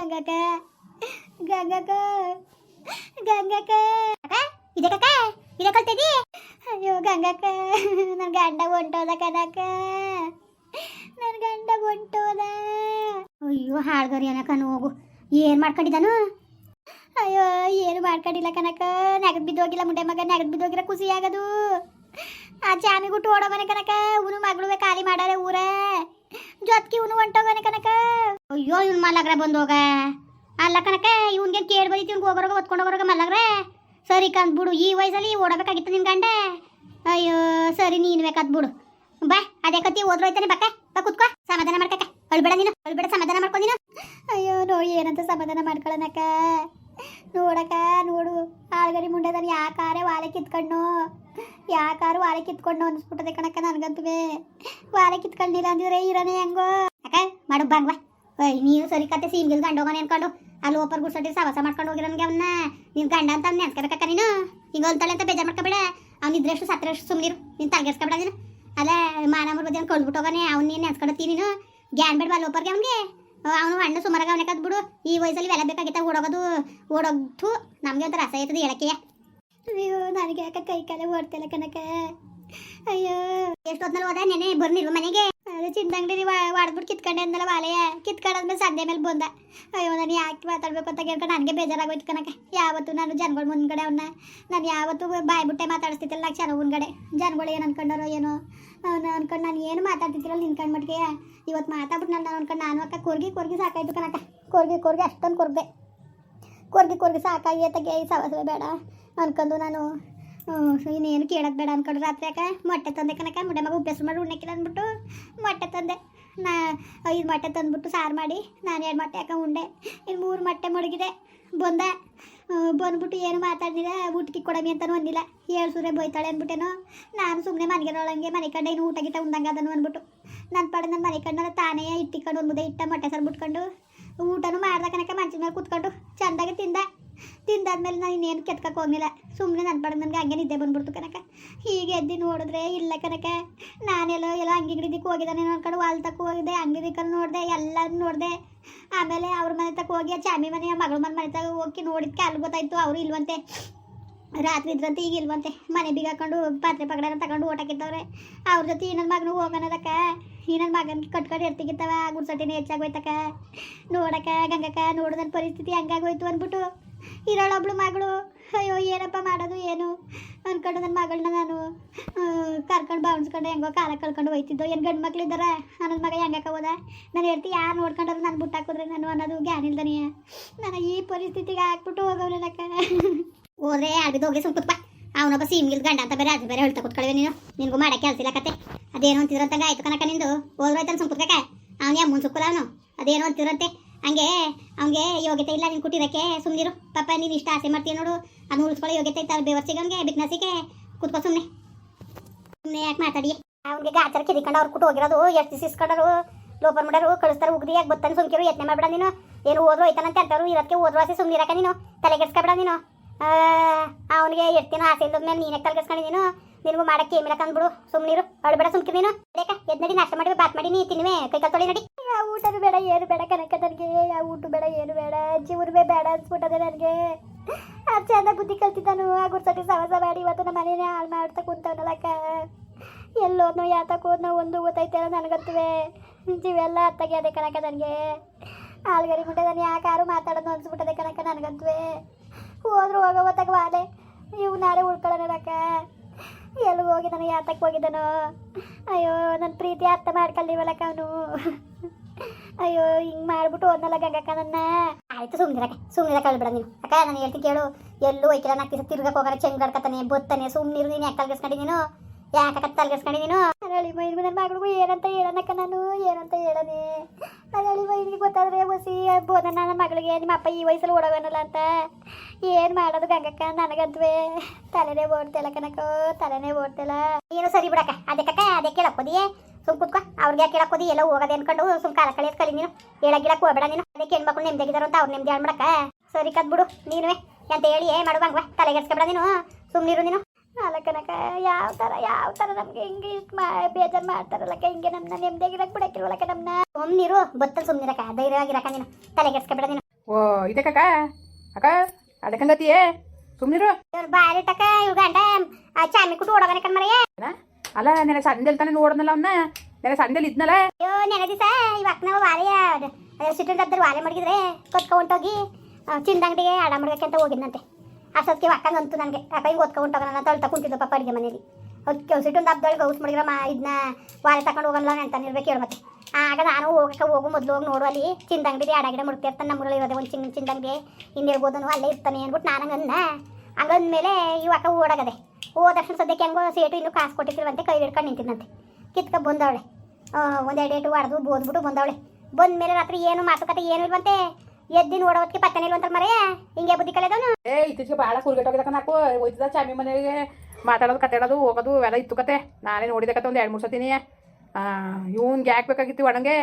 ಗಂಗಕ್ಕ. ಗಂಗಕ್ಕ. ಗಂಗಕ್ಕ. ಇದೆ ಕಕ್ಕ? ಇದೆ ಅಯ್ಯೋ, ಗಂಗಕ್ಕ ನನ್ನ ಗಂಡ ಹೊಂಟೋದ ಕನಕ ನನ್ನ ಗಂಡ ಹೊಂಟೋದ ಅಯ್ಯೋ ಹಾಳ್ಗರಿ ಅನ್ನಕ ಹೋಗು. ಏನು ಮಾಡ್ಕೊಂಡಿದ್ದಾನು? ಅಯ್ಯೋ, ಏನು ಮಾಡ್ಕೊಂಡಿಲ್ಲ ಕನಕ ನಗದ್ ಬಿದ್ದೋಗಿಲ್ಲ ಮುಂಡೆ ಮಗ, ನಗದ್ ಬಿದ್ದೋಗಿಲ್ಲ ಖುಷಿ ಆಗೋದು. ಆ ಚಾಮಿಗುಟ್ಟು ಓಡೋಗನೆ ಕನಕ ಉನು ಮಗಳು ಖಾಲಿ ಮಾಡಾರೆ ಊರ. ಜೊತ್ಕಿ ಇವನು ಹೊಂಟೋಗನೆ ಕನಕ ಅಯ್ಯೋ, ಇವ್ನು ಮಲ್ಲಗ್ರ ಬಂದೋಗ. ಅಲ್ಲ ಕನಕ ಇವನ್ಗೆ ಕೇಳಿ ಬಂದಿತ್ತು, ಇವ್ನಿಗೆ ಹೋಗೋರೋಗ, ಹೊತ್ಕೊಂಡು ಹೋಗೋರೋಗ ಮಲ್ಲಗ್ರೆ ಸರಿ ಕಂದ್ ಬಿಡು, ಈ ವಯಸ್ಸಲ್ಲಿ ಓಡಬೇಕಾಗಿತ್ತು ನಿನ್ ಗಂಡ? ಅಯ್ಯೋ, ಸರಿ, ನೀನು ಬೇಕಾದ್ ಬಿಡು. ಬಾ, ಅದೇ ಕತ್ತಿ ಓದ್ರೋಯ್ತಾನೆ ಬಕ್ಕ ಬಾ ಕುತ್ಕೋ. ಸಮಾಧಾನ ಮಾಡ್ಕಕ್ಕ ಅಳ್ಬೇಡ ನೀನು, ಅಳ್ಬೇಡ, ಸಮಾಧಾನ ಮಾಡ್ಕೊ ನೀನು. ಅಯ್ಯೋ ನೋ ಏನಂತ ಸಮಾಧಾನ ಮಾಡ್ಕೊಳ್ಳನಕ್ಕ ನೋಡಕ್ಕ, ನೋಡು, ಆಳ್ಗರಿ ಮುಂಡೆದಾನ ಯಾಕಾರೆ ವಾಲೆ ಕಿತ್ಕೊಂಡು ಯಾಕಾರು ವಾರ ಕಿತ್ಕೊಂಡು ಅನ್ಸ್ಬಿಟ್ಟದೆ ಕಣಕ್ಕ ನನಗಂತೂ ವಾಲೆ ಕಿತ್ಕೊಂಡಿಲ್ಲ ಅಂದಿದ್ರೆ ಇರೋನೇ ಹೆಂಗೋ. ಅಕ್ಕ, ಮಾಡು ಬಂಗ್ವಾ ನೀನು ಸರಿ ಕತೆ ಸೀಮ್ಗಿಲ್ ಗಂಡ ಹೋಗೋಣ ಅನ್ಕೊಂಡು. ಅಲ್ಲಿ ಒಬ್ಬರು ಗುಡ್ಸಟ್ಟಿ ಸವಾಸ ಮಾಡ್ಕೊಂಡು ಹೋಗಿರೋನ್ಗೆ ಅವನ್ನ ನಿನ್ ಗಂಡ ಅಂತ ಅವ್ನ ನೆನ್ಸ್ಕೊಬೇಕಕ್ಕ ನೀನು. ಹಿಂಗ ಅಂತಾಳೆ ಅಂತ ಬೇಜಾರು ಮಾಡ್ಕೊಬೇಡ. ಅವ್ನು ಇದ್ರೆಷ್ಟು ಸತ್ರೆಷ್ಟು ಸುಮ್ಮನಿರು ನೀನು ತಲೆಗೆಡ್ಸ್ಕೊಬೇಡ ನೀನು. ಅಲ್ಲ ಮಾನವರ ಬದಿ ಅವ್ನು ಕೊಳ್ಬಿಟ್ಟು ಹೋಗೋಣ. ಅವ್ನು ನೀನು ನೆನ್ಸ್ಕೊಳತ್ತಿ ನೀನು. ಗ್ಯಾನ್ ಬೇಡ ಅಲ್ಲಿ ಓಪರ್ಗೆ ಅವ್ನಿಗೆ? ಅವನು ಹಣ್ಣು ಸುಮಾರಾಗ ಅವನೇ ಕದ್ಬಿಡು. ಈ ವಯಸ್ಸಲ್ಲಿ ಇವೆಲ್ಲ ಬೇಕಾಗಿತ್ತ ಓಡೋಗೋದು. ಓಡೋಗ್ತು. ನಮಗೆ ಒಂಥರ ರಸ ಆಯ್ತದೆ ಹೇಳಕ್ಕೆ ಅಯ್ಯೋ ನನಗೆ ಯಾಕೆ ಕೈ ಕಾಲೇ ಓಡ್ತಿಲ್ಲ ಕನಕ ಅಯ್ಯೋ ಎಷ್ಟೊತ್ನಲ್ಲಿ ಹೋದ? ನೆನೆ ಬರ್ನಿಲ್ವ ಮನೆಗೆ? ಅದು ಚಿಂದಂಗಡಿ ವಾಡ್ಬಿಟ್ಟು ಕಿತ್ಕೊಂಡೆ ಅಂದಲ್ಲ ವಾಲೆಯ. ಕಿತ್ಕೊಂಡಾದ್ಮೇಲೆ ಸಂಡೆ ಮೇಲೆ ಬಂದ. ಅಯ್ಯೋ, ನಾನು ಯಾಕೆ ಮಾತಾಡ್ಬೇಕು ಅಂತ ಕೇಳ್ಕೊಂಡು ನನಗೆ ಬೇಜಾರಾಗೋಯ್ತು ಕನಕ ಯಾವತ್ತು ನಾನು ಜನಗಳ ಮುಂದ್ಗಡೆ ಅವನ್ನ ನಾನು ಯಾವತ್ತು ಬಾಯ್ಬಿಟ್ಟೆ ಮಾತಾಡಿಸ್ತಿದ್ದಿಲ್ಲ ಕ್ಷಣ ಮುಂದ್ಗಡೆ. ಜನಗಳು ಏನು ಅನ್ಕೊಂಡಾರೋ ಏನೋ. ಅವನು ಅನ್ಕೊಂಡು ನಾನು ಏನು ಮಾತಾಡ್ತಿದ್ದಿರಲ್ಲ ನಿನ್ಕೊಂಡು ಮಟ್ಟಿಗೆ ಇವತ್ತು ಮಾತಾಡ್ಬಿಟ್ಟು ನಾನು ಅನ್ಕೊಂಡು ನಾನು ಅಕ್ಕ ಕೊರ್ಗಿ ಕೊರ್ಗಿ ಸಾಕಾಯ್ತು ಕನಕ ಕೊರ್ಗಿ ಕೊರ್ಗಿ ಅಷ್ಟೊಂದು ಕೊರ್ಬೆ ಕೊರ್ಗಿ ಕೊರ್ಗಿ ಸಾಕಾಗಿ ತಗೆ ಈ ಸವಸವೆ ಬೇಡ. ಅನ್ಕೊಂಡು ನಾನು ಇನ್ನೇನು ಕೇಳಕ್ಕೆ ಬೇಡ ಅನ್ಕೊಂಡು ರಾತ್ರಿ ಯಾಕೆ? ಮೊಟ್ಟೆ ತಂದೆ ಕನಕ ಮುಡೆ ಮಗ ಉಪ್ಪೆಸ್ರು ಮಾಡಿ ಉಣ್ಣಕ್ಕಿಲ್ಲ ಅಂದ್ಬಿಟ್ಟು ಮೊಟ್ಟೆ ತಂದೆ. ನಾ, ಐದು ಮೊಟ್ಟೆ ತಂದ್ಬಿಟ್ಟು ಸಾರು ಮಾಡಿ ನಾನು ಎರಡು ಮೊಟ್ಟೆ ಹಾಕ ಉಂಡೆ. ಇನ್ನು ಮೂರು ಮೊಟ್ಟೆ ಮುಳುಗಿದೆ ಬಂದೆ. ಬಂದ್ಬಿಟ್ಟು ಏನು ಮಾತಾಡಿಲ್ಲ ಊಟಕ್ಕೆ ಕೊಡಮಿ ಅಂತನೂ ಅಂದಿಲ್ಲ. ಏಳು ಸೂರ್ಯ ಬೈತಾಳೆ ಅಂದ್ಬಿಟ್ಟೇನು. ನಾನು ಸುಮ್ಮನೆ ಮನೆಗೆ ಮನೆ ಕಡೆ ಇನ್ನು ಊಟ ಗಿಟ ಉಂದಂಗೆ ಅದನ್ನು ಅಂದ್ಬಿಟ್ಟು. ನನ್ನ ಪಡೆ ನನ್ನ ಮನೆ ಕಡೆ ತಾನೇ ಇಟ್ಟಿಕೊಂಡು ಒಂದು ಇಟ್ಟ ಮೊಟ್ಟೆ ಸರ್ ಬಿಟ್ಕೊಂಡು ಊಟನೂ ಮಾಡ್ದ ಕನಕ ಮಂಚದ ಮೇಲೆ ಕೂತ್ಕೊಂಡು. ಚಂದಾಗಿ ತಿಂದ. ತಿಂದಾದ್ಮೇಲೆ ನಾನು ಇನ್ನೇನು ಕೆತ್ಕಕ್ಕೆ ಹೋಗಿಲ್ಲ ಸುಮ್ಮನೆ ನನ್ನ ಪಡೆದು ನನಗೆ ಹಂಗೆ ನಿದ್ದೆ ಬಂದ್ಬಿಡ್ತು ಕನಕ ಹೀಗೆ ಎದ್ದು ನೋಡಿದ್ರೆ ಇಲ್ಲ ಕನಕ ನಾನೆಲ್ಲೋ ಎಲ್ಲ ಅಂಗಿ ಗಿಡದಕ್ಕೆ ಹೋಗಿದ್ದಾನೆ ಅನ್ಕೊಂಡು ವಾಲ್ ತಕ್ಕ ಹೋಗಿದ್ದೆ ಅಂಗಡಿ ದಿಕ್ಕಲ್ಲಿ ನೋಡಿದೆ ಎಲ್ಲ ನೋಡಿದೆ. ಆಮೇಲೆ ಅವ್ರ ಮನೆ ತಕ್ಕ ಹೋಗಿ ಚಾಮಿ ಮನೆ ಮಗಳ ಮನೆ ಮನೆ ತಗ ಹೋಗಿ ನೋಡಿದ್ಕೆ ಅಲ್ಲಿ ಗೊತ್ತಾಯ್ತು ಅವರು ಇಲ್ವಂತೆ. ರಾತ್ರಿ ಇದ್ರಂತೆ, ಈಗ ಇಲ್ವಂತೆ. ಮನೆ ಬೀಗ ಹಾಕೊಂಡು ಪಾತ್ರೆ ಪಗಡನ ತಗೊಂಡು ಓಟಾಕಿತ್ತವ್ರೆ ಅವ್ರ ಜೊತೆ ಈ ನನ್ನ ಮಗನು ಹೋಗೋಣದಕ್ಕ ಈ ನನ್ನ ಮಗನಿಗೆ ಕಟ್ಕೊಂಡು ಇರ್ತಿಗಿತ್ತವ ಗುಡ್ಸಟ್ಟಿನ ಹೆಚ್ಚಾಗೋಯ್ತಕ್ಕ ನೋಡಕ್ಕ, ಗಂಗಕ್ಕ ನೋಡಿದ ಪರಿಸ್ಥಿತಿ ಹಂಗಾಗೋಯ್ತು ಅಂದ್ಬಿಟ್ಟು ಇರೋಳೊಬ್ಳು ಮಗಳು. ಅಯ್ಯೋ, ಏನಪ್ಪ ಮಾಡೋದು, ಏನು? ಅನ್ಕೊಂಡು ನನ್ನ ಮಗಳನ್ನ ನಾನು. ಕರ್ಕೊಂಡು ಬಾವಿಸ್ಕೊಂಡು ಹೆಂಗೋ ಕಾಲ ಕಳ್ಕೊಂಡು ಹೋಯ್ತಿದ್ದೋ. ಏನು ಗಂಡು ಮಕ್ಳಿದ್ದಾರ ನನ್ನ ಮಗ ಹೆಂಗ್ಯಾಕ ಹೋದ? ನಾನು ಹೇಳ್ತಿ ಯಾರು ನೋಡ್ಕೊಂಡ್ರೆ ನಾನು ಬಿಟ್ಟಾಕಿದ್ರೆ ನಾನು ಅನ್ನೋದು ಗ್ಯಾನ್ ಇಲ್ದನಿಯ ನಾನು ಈ ಪರಿಸ್ಥಿತಿಗೆ ಹಾಕ್ಬಿಟ್ಟು ಹೋಗೋನಕ್ಕ ಹೋದ್ರೆ ಅಡ್ಬಿದ್ದು ಹೋಗಿ ಸುಮ್ ಕುತ್ಪ ಅವನೊಬ್ಬ ಸೀಮ್ಗಿಲ್ ಗಂಡ ಅಂತ ಬೇರೆ ಅದು ಬೇರೆ ಹೇಳ್ತಾ ಕುತ್ಕೊಳ್ವೆ ನೀನು. ನಿನಗೂ ಮಾಡಕ್ಕೆ ಕೆಲಸ ಇಲ್ಲ ಕತೆ. ಅದೇನು ಅಂತಿದ್ರಂತಂಗ ಆಯ್ತು ಕನಕ ನಿಂದು. ಹೋದ್ರೋಯ್ತಾನೆ ಸುಮ್ ಕುತ್ಕಕ ಅವನೇ ಮುಂದೆ ಅವನು. ಅದೇನು ಅಂತಿದ್ರಂತೆ. ಹಂಗೆ ಅವ್ನಿಗೆ ಯೋಗ್ಯತೆ ಇಲ್ಲ, ನೀನು ಕುಟ್ಟಿರಕ್ಕೆ ಸುಮ್ಮನಿರು ಪಾಪ ನೀನು ಇಷ್ಟ ಆಸೆ ಮಾಡ್ತೀಯ ನೋಡು. ಅದನ್ನ ಉಳಿಸ್ಕೊಳ್ಳೋ ಯೋಗ್ಯತೆ ಇತ್ತು ಬೇವರ್ಸಿಗೆ ಅವ್ನಿಗೆ ಬಿಕ್ನಸಿಗೆ ಕುತ್ಕೋ ಸುಮ್ಮನೆ ಸುಮ್ಮನೆ ಯಾಕೆ ಮಾತಾಡಿ ಅವ್ನಿಗೆ ಗಾಚಾರ ಕಿರಿಕೊಂಡು ಅವ್ರು ಕುಟ್ಟು ಹೋಗಿರೋದು, ಎಷ್ಟು ದಿವಸ ಇಸ್ಕೊಂಡರು ಲೋಪರ್ ಮಾಡೋರು ಕಳಿಸ್ತಾರೆ ಉಗ್ದಿ, ಯಾಕೆ ಬತ್ತಾನೆ ಸುಮ್ಕಿರು, ಯತ್ನೆ ಮಾಡ್ಬೇಡ ನೀನು. ಏನು ಓದ್ರು ಐತಾನಂತ ಅಂತಾರು ಇರೋದಕ್ಕೆ ಓದ್ರು ಆಸೆ ಸುಮ್ಮನಿರಕ ನೀನು. ತಲೆಗೆಡ್ಸ್ಕೊಬೇಡ ನೀನು. ಅವನಿಗೆ ಎಷ್ಟಿನ ಆಸೆ ಇಲ್ಲದ ಮೇಲೆ ನೀನೇ ತಲೆಗೆಡ್ಸ್ಕೊಂಡು ನೀನು ನಿನಗೂ ಮಾಡಕ್ಕೆ ಏಮಿಲ್ಲ ಬಿಡು ಸುಮ್ಮನಿರು ಅಳ್ಬೇಡ ಸುಮ್ಕಿ ನೀನು. ಬೇಕ ಎದ್ ನಡಿ, ನಾಷ್ಟ ಮಾಡಿ ಬಾತ್ ಮಾಡಿ, ನೀ ತಿನ್ನುವೆ. ಕೈ ತೊಳಿ, ನಡಿ. ಯಾವ ಊಟ ಬೇಡ, ಏನು ಬೇಡ ಕನಕ ನನಗೆ. ಯಾವ ಊಟ ಬೇಡ, ಏನು ಬೇಡ. ಜೀವನವೇ ಬೇಡ ಅನ್ಸ್ಬಿಟ್ಟದೆ ನನಗೆ. ಆ ಚಂದ ಬುದ್ಧಿ ಕಲ್ತಿದ್ದಾನು. ಆ ಗುಡ್ಸಟ್ಟಿ ಸವಾಸ ಮಾಡಿ ಇವತ್ತು ನಮ್ಮ ಮನೇನೆ ಹಾಳು ಮಾಡ್ತಾ ಕುಂತವನಲ್ಲಕ್ಕ ಎಲ್ಲೋದ್ನೋ ಯಾತಕ್ಕೆ ಹೋದ್ನೋ, ಒಂದು ಗೊತ್ತೈತೆ ನನಗಂತುವೆ. ಜೀವೆಲ್ಲ ಅತ್ತಗೆ ಅದೇ ಕನಕ ನನಗೆ. ಆಲ್ಗರಿ ಮುಟ್ಟೆ ನಾನು ಯಾಕಾರು ಮಾತಾಡೋದು ಅನ್ಸ್ಬಿಟ್ಟದೆ ಕನಕ ನನಗಂತುವೆ. ಹೋದ್ರು ಹೋಗೋ ಗೊತ್ತಾಗ ವಾದೆ ಇವು ನಾಳೆ ಎಲ್ಲಿ ಹೋಗಿ ನಾನು ಯಾತಕ್ಕೆ ಹೋಗಿದ್ದಾನೋ. ಅಯ್ಯೋ ನನ್ನ ಪ್ರೀತಿ ಅರ್ಥ ಮಾಡ್ಕೊಳ್ಳಿವಲ್ಲಕ್ಕ ಅವನು ಅಯ್ಯೋ, ಹಿಂಗೆ ಮಾಡ್ಬಿಟ್ಟು ಹೋದ್ನಲ್ಲ ಗಂಗಕ್ಕ ನನ್ನ. ಆಯ್ತು ಸುಮ್ಮನಿರಕ್ಕ ಸುಮ್ಮನಿರಕ್ಕ ಬಿಡ ನೀನು. ಅಕ್ಕ, ನಾನು ಹೇಳ್ತೀನಿ ಕೇಳು. ಎಲ್ಲೂ ಒಯ್ಕಿಲ್ಲ ನಾಲ್ಕು ತಿರ್ಗಕ್ಕೆ ಹೋಗೋಣ ಚೆಂಗಡ್ಕತಾನೆ ಬತ್ತಾನೆ. ಸುಮ್ಮನಿರು ನೀನು, ಯಾಕೆ ತಲ್ಗಿಸ್ಕೊಂಡಿ ನೀನು? ಯಾಕೆ ತಲ್ಗಿಸ್ಕೊಂಡಿ ನೀನು? ನರಳಿ ಮೈ ನನ್ನ ಮಗಳಿಗೂ ಏನಂತ ಹೇಳನಕ್ಕ ನಾನು? ಏನಂತ ಹೇಳನೆ ನರಳಿ ಮೈನಿಗೆ ಗೊತ್ತಾದ್ರೆ ಒಸಿ ಬೋದ ನನ್ನ ಮಗಳಿಗೆ, ನಿಮ್ಮ ಅಪ್ಪ ಈ ವಯಸ್ಸಲ್ಲಿ ಓಡವನಲ್ಲ ಅಂತ. ಏನು ಮಾಡೋದು ಗಂಗಕ್ಕ? ನನಗಂತವೇ ತಲೆನೇ ಓಡ್ತಿಲ್ಲ ಕನಕ ತಲೆನೇ ಓಡ್ತಿಲ್ಲ ಏನು ಸರಿ ಬಿಡಕ್ಕ? ಅದಕ್ಕಕ್ಕ ಅದೇ ಕೇಳಕ್ಕೋದಿಯೇ ಸುಮ್ ಕುತ್ಕೋ. ಅವ್ರಿಗೆ ಯಾಕೆ ಕೇಳಕ್ಕೋದಿ ಎಲ್ಲ ಹೋಗೋದೆ ಅನ್ಕೊಂಡು ಸುಮ್ ಕಾಲ ಕಳಿಯೋದು ಕಲಿ ನೀನು. ಹೇಳಕ್ ಹೋಗಬೇಡ ನೀನು. ಅದಕ್ಕೆ ಹೆಣ್ಮಕ್ಳು ನೆಮ್ಮದಿಗಿದಾರ ಅಂತ ಅವ್ರು ನೆಮ್ಮದಿ ಆಡ್ಬಿಡಕ್ಕ ಸರಿ ಕದ್ ಬಿಡು ನೀನುವೆ ಅಂತ ಹೇಳಿ, ಏ ಮಾಡು ಬಂಗ್ವ. ತಲೆಗೆಡ್ಸ್ಕೊಬೇಡ ನೀನು. ಸುಮ್ನಿರು ನೀನು. ಅಲ್ಲ ಕನಕ ಯಾವ ಥರ ಯಾವ ಥರ ನಮ್ಗೆ ಹಿಂಗೆ ಇಷ್ಟ್ ಮಾ ಬೇಜಾರು ಮಾಡ್ತಾರಲ್ಲಕ್ಕ ಹಿಂಗೆ ನಮ್ಮನ್ನ ನೆಮ್ಮದಿಯಾಗಿರಕ್ಕೆ ಬಿಡಕ್ಕಿಲ್ವಲ್ಲಕ್ಕ ನಮ್ಮನ್ನ ಸುಮ್ನಿರು ಬತ್ತಲ್ ಸುಮ್ನಿರಕ್ಕ ಧೈರ್ಯವಾಗಿರಕ್ಕ ನೀನು. ತಲೆಗೆಡ್ಸ್ಕೊಬೇಡ ನೀನು. ಓ ಇದೆ ಕಾಕ ಅಕ್ಕ ಅದಕ್ಕಂಗತಿಯೇ ಸುಮ್ಮನಿರು ಇವ್ರು ಬಾರಿ ತಕ ಇವ್ ಗಂಡ ಆ ಚಾಮಿ ಕುಟ್ಟು ಓಡೋಗನೆ ಕಣ್ಮರಯ್ಯ ಏನ? ಅಲ್ಲ ನೆನೆ ಸಂಜೆಲ್ ತಾನೆ ನೋಡ್ದಲ್ಲ ಅವನ್ನ ನೆನೆ ಸಂಜೆಲ್ ಇದ್ನಲ್ಲ? ಅಯ್ಯೋ ನೆನೆ ದಿವಸ ಇವಾಗ ನಾವು ವಾಲೆಯ ಸಿಟ್ಟಿದ್ದವ್ರು ವಾಲೆ ಮಡಗಿದ್ರೆ ಹೋಗಿ ಹೊಂಟೋಗಿ ಚಿಂದಂಗಡಿಗೆ ಆಡ ಮಡ್ಗಕ್ಕೆ ಅಂತ ಹೋಗಿದ್ನಂತೆ. ಅಷ್ಟೊತ್ತಿಗೆ ಅಂತು ನನಗೆ ಕೈಗೆ ಓದ್ಕೊಂಡು ಓದ್ಕೊ ಹೊಂಟೋಗೋಣ ತಳ್ತಾ ತಗೊಂತಿದ್ದು ಪಾಪ ಅಡುಗೆ ಮನೇಲಿ. ಅದಕ್ಕೆ ಸಿಟ್ಟೊಂದು ಹಬ್ಬದೊಳಗೆ ಗೌಸ್ ಮಾಡಿದ್ರೆ ಮಾ ಇದನ್ನ ವಾರ ತಗೊಂಡು ಹೋಗಲ್ಲ ಅಂತ ಇರ್ಬೇಕು ಹೇಳು ಮತ್ತೆ. ಆಗ ನಾನು ಹೋಗಕ್ಕೆ ಹೋಗು, ಮೊದಲು ಹೋಗಿ ನೋಡು ಅಲ್ಲಿ. ಚಿಂದಂಗಡಿ ಆಡ ಗಿಡ ಮುಡ್ತಿರ್ತಾನೆ ನಮ್ಮೂರಲ್ಲಿ ಇರೋದೆ ಒಂದು ಚಿನ್ನ ಚಿಂದಂಗಡಿ ಹೇಳ್ಬೋದು ಅಲ್ಲೇ ಇರ್ತಾನೆ ಅಂದ್ಬಿಟ್ಟು ನಾನು ಹಂಗನ್ನ ಹಂಗಂದ್ಮೇಲೆ ಇವಾಗ ಓಡಾಗದೆ. ಹೋದ ತಕ್ಷಣ ಸದ್ಯಕ್ಕೆ ಹೆಂಗೋ ಸೇಟು ಇನ್ನೂ ಕಾಸು ಕೊಟ್ಟಿರ್ತೀವಂತೆ ಕೈ ಹಿಡ್ಕೊಂಡು ನಿಂತಿದ್ದಂತೆ ಕಿತ್ಕ ಬಂದವಳೆ. ಒಂದೆರಡು ಏಟು ಹೊಡೆದು ಬೋದ್ಬಿಟ್ಟು ಬಂದವಳೆ. ಬಂದ ಮೇಲೆ ರಾತ್ರಿ ಏನು ಮಾತುಕತೆ ಏನು ಇಲ್ವಂತೆ? ಎದ್ದಿ ನೋಡೋದಕ್ಕೆ ಪತ್ತನೆ ಇಲ್ವಂತ ಮರೆಯ? ಹಿಂಗೆ ಬುದ್ಧಿ ಕಳೆದವನು ಏ ಇತ್ತೀಚೆಗೆ ಭಾಳ ಹೋಗಿದ ನಾಕು ಹೋಯ್ತದ ಚಾಮಿ ಮನೆಗೆ ಮಾತಾಡೋದು ಕತ್ತಾಡೋದು ಹೋಗೋದು ಇವೆಲ್ಲ ಇತ್ತು ಕತೆ. ನಾನೇ ನೋಡಿದ ಕತೆ ಒಂದು ಎರಡು ಮೂರು ಸತಿನಿ. ಇವ್ನ್ಗೆ ಯಾಕೆ ಬೇಕಾಗಿತ್ತು ಒಣಗೆ.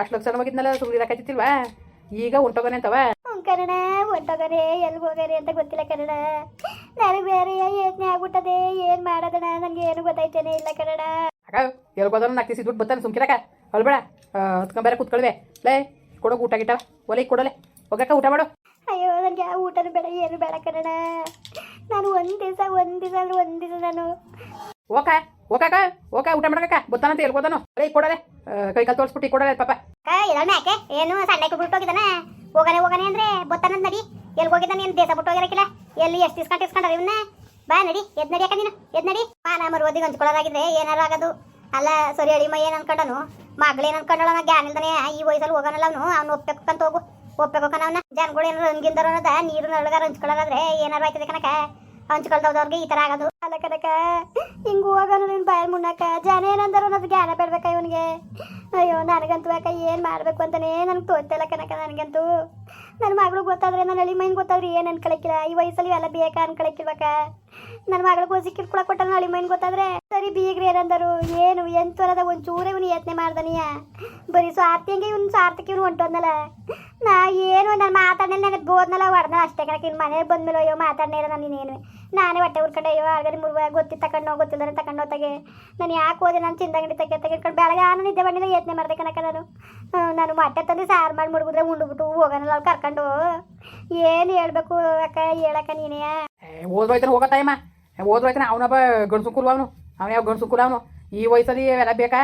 ಅಷ್ಟು ಲಕ್ಷ ಹೋಗಿದ್ನಲ್ಲ ಸುಮ್ಮನೆ ಇರಕಾಯ್ತಿಲ್ವಾ ಈಗ ಹೊಂಟೋಗನೆ ಅಂತವ. ಕನ್ನಡ ಹೊಟ್ಟೋಗರೆ ಎಲ್ಲಿಗೆ ಹೋಗರೆ ಅಂತ ಗೊತ್ತಿಲ್ಲ ಕನ್ನಡ. ನನಗೆ ಬೇರೆ ಯೋಚನೆ ಆಗ್ಬಿಟ್ಟದೆ. ಏನು ಮಾಡೋದಣ ನನಗೆ ಏನು ಗೊತ್ತಾಯ್ತೇನೆ ಇಲ್ಲ ಕನ್ನಡ. ಅಕ್ಕ ಎಲ್ಗೋದನ್ನ ನಾಲ್ಕು ದುಡ್ಡು ಬರ್ತಾನೆ ಸುಮ್ಕಿರಕ ಅಲ್ಬೇಡ ಹತ್ಕೊಂಬೇರೆ ಕೂತ್ಕೊಳ್ವೆ. ಲೇ ಕೊಡೋಕೆ ಊಟ ಗಿಟ್ಟ ಒಲೆ ಕೊಡಲೆ. ಹೋಗಕ್ಕ ಊಟ ಮಾಡು. ಅಯ್ಯೋ ನನಗೆ ಊಟನೂ ಬೇಡ ಏನು ಬೇಡ ಕನ್ನಡ. ನಾನು ಒಂದು ದಿವಸ ಒಂದು ದಿವಸ ಅಂದ್ರೆ ಒಂದು ದಿವಸ ನಾನು. ಓಕ ಓಕಾಕ ಓಕ ಊಟ ಮಾಡಕ್ಕ ಬತ್ತಾನಂತ ಎಲ್ಗೋದನು ಅರೇ ಕೊಡಲೆ ಕೈ ಕಾಲು ತೋರಿಸ್ಬಿಟ್ಟು ಕೊಡಲೆ ಪಾಪ. ಅಕ್ಕ ಯಾಕೆ? ಏನು ಸಣ್ಣ ಬಿಟ್ಟು ಹೋಗಿದ್ದಾನ? ಹೋಗನೆ ಹೋಗನೆ ಅಂದ್ರೆ ಗೊತ್ತಾನಂತ ನಡಿ. ಎಲ್ಲಿ ಹೋಗಿದ್ದಾನೆ ಏನು ದೇಶ ಬಿಟ್ಟು ಹೋಗಿರಕ್ಕಿಲ್ಲ. ಎಲ್ಲಿ ಎಷ್ಟು ಇಸ್ಕೊಂಡು ಇಸ್ಕೊಂಡ್ರ ಇವನ್ನ ಬಾ ನಡಿ ಎದ್ ನಡಿ ಯಾಕ ನೀನು ಎದ್ ನಡಿ. ಬಾ ಮಾನ ಮರುವದಿಗೆ ಹಂಚ್ಕೊಳ್ಳೋದಾಗಿದ್ರೆ ಏನಾರ ಆಗೋದು. ಅಲ್ಲ ಸರಿ ಅಡಿಮ ಏನು ಅನ್ಕೊಂಡನು? ಮಗಳೇನು ಅನ್ಕೊಂಡಳ ಗ್ಯಾನ್ ಇಲ್ದಾನೆ ಈ ವಯಸ್ಸಲ್ಲಿ ಹೋಗೋನಲ್ಲ ಅವನು. ಅವ್ನು ಒಪ್ಬೇಕಂತ ಹೋಗು. ಒಪ್ಬೇಕನ ಅವನ? ಜನಗಳು ಏನಾರು ಹಂಗಿಂದರ ಅನ್ನೋದ ನೀರು ನಳಗಾರ ಹಂಚ್ಕೊಳ್ಳೋದಾದ್ರೆ ಏನಾರು ಆಯ್ತದೆ ಕನಕ ಹಂಚ್ಕೊಳ್ದವ್ರಿಗೆ ಈ ತರ ಆಗೋದು. ಅಲ್ಲ ಕನಕ ಹಿಂಗೆ ಹೋಗೋನು ಬಾಯಲ್ ಮುನ್ನಕ ಜನ ಏನಂದರು ಅನ್ನೋದು ಜ್ಞಾನ ಬೇಡ್ಬೇಕ ಇವನಿಗೆ. ಅಯ್ಯೋ, ನನಗಂತೂ ಯಾಕ ಏನು ಮಾಡಬೇಕು ಅಂತಾನೆ ನನಗೆ ತೋರ್ತಿಲ್ಲ ಕನಕ ನನಗಂತೂ. ನನ್ನ ಮಗಳು ಗೊತ್ತಾದ್ರೆ ನನ್ನ ಅಳಿ ಮೈನ್ ಗೊತ್ತಾದ್ರೆ ಏನು ಅನ್ಕೊಳಕ್ಕಿಲ್ಲ. ಈ ವಯಸ್ಸಲ್ಲಿ ಎಲ್ಲ ಬೇಕಾ ಅನ್ಕೊಳಕಿಲ್ವಕ್ಕ ನನ್ನ ಮಗಳು ಗೋಜಿ ಕಿಟ್ಕೊಳಕ್ ಕೊಟ್ಟ ನನ್ನ ಮೈನ್ ಗೊತ್ತಾದ್ರೆ. ಸರಿ ಬೀಗ್ರಿ ಏನಂದರು ಏನು ಎಂತರದ ಒಂಚೂರು ಇವನು ಯತ್ನೆ ಮಾಡ್ದನಿಯ. ಬರೀ ಸ್ವಾರ್ಥ ಹಂಗೆ ಇವ್ನು ಸ್ವಾರ್ಥಕ್ಕೆ ಇವನು ಹೊಂಟೋದ್ನಲ್ಲ. ನಾ ಏನು, ನಾನು ಮಾತಾಡ್ನಲ್ಲಿ ನನಗೆ ಬೋದ್ನಲ್ಲ. ಹೊಡೆದ ಅಷ್ಟೇ ಕಣಕ್ಕೆ. ಇನ್ನು ಮನೆಗೆ ಬಂದ್ಮೇಲೆ ಅಯ್ಯೋ ಮಾತಾಡ್ನೇರ ನಾನು ಇನ್ನೇನು. ನಾನೇ ಹೊಟ್ಟೆ ಉರ್ಕೊಂಡೆ. ಅಯ್ಯೋ ಆಲ್ಗರಿ ಮುರುವ ಗೊತ್ತಿ ತಗೊಂಡು ಗೊತ್ತಿಲ್ಲದ್ರೆ ತಗೊಂಡು ಹೋತಾಗೆ ನಾನು ಯಾಕೆ ಹೋದೆ? ನಾನು ಚಿಂದಂಗಡಿ ತೆಗೆ ತೆಗೆದುಕೊಂಡು ಬೆಳಗ್ಗೆ ನಾನು ನಿದ್ದೆ ಬಂದಿಲ್ಲ ಯತ್ನೆ ಮಾಡ್ದೆ ಕನಕ ನಾನು. ನಾನು ಮೊಟ್ಟೆ ತಂದು ಸಾರು ಮಾಡಿ ಮುಡುಗಿದ್ರೆ ಉಂಡುಬಿಟ್ಟು ಹೋಗೋನಲ್ಲ ಅವ್ಳು ಕರ್ಕೊಂಡು. ಏನು ಹೇಳ್ಬೇಕು ಅಕ್ಕ ಹೇಳಕ್ಕ ನೀನೇ? ಓದ್ರೋಯ್ತಾನೆ ಹೋಗತ್ತಾಯಮ್ಮ ಓದ್ರೋಯ್ತಾನೆ ಅವನೊಬ್ಬ ಗಂಡ್ಸು ಕುಲ್ ಅವನು. ಅವನ ಯಾವ ಗಂಡ್ಸು ಕುಲ ಅವನು? ಈ ವಯಸ್ಸಲ್ಲಿ ಎಲ್ಲ ಬೇಕಾ?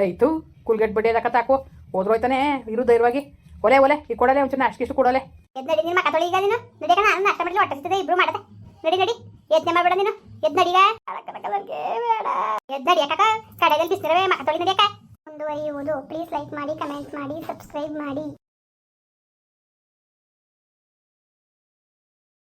ಆಯ್ತು ಕುಲ್ಗೆಟ್ ಬಡ್ಡಿ ಅದಕ್ಕ ತಾಕು ಓದ್ರೋಯ್ತಾನೆ ಇರು ಧೈರ್ಯವಾಗಿ. ಒಲೆ ಒಲೆ ಈ ಕೊಡಲೆ ಒಂಚೂರು ಅಷ್ಟಿಷ್ಟು ಕೊಡಲೆ. ನಡಿ ನಿನ್ನ ಮಕ್ಕ ತೊಳಿ ಈಗ ನೀನು. ನಡಿಯಕ ನಾನು ನಾಷ್ಟ ಮಾಡಲಿ ಹೊಟ್ಟೆ ಇಬ್ರು ಮಾಡದೆ. ನಡಿ ನಡಿ. ಯತ್ನೆ ಮಾಡಬೇಡ ನೀನು. ಎದ್ ನಡಿಗ ಬೇಡ. ಎದ್ ನಡಿಯಕ ಕಡೆಯಲ್ಲಿ ಬಿಸಿರವೆ ಮಕ್ಕ ತೊಳಿ ಮುಂದುವರಿಯುವುದು ಪ್ಲೀಸ್ ಲೈಕ್ ಮಾಡಿ ಕಮೆಂಟ್ ಮಾಡಿ ಸಬ್ಸ್ಕ್ರೈಬ್ ಮಾಡಿ.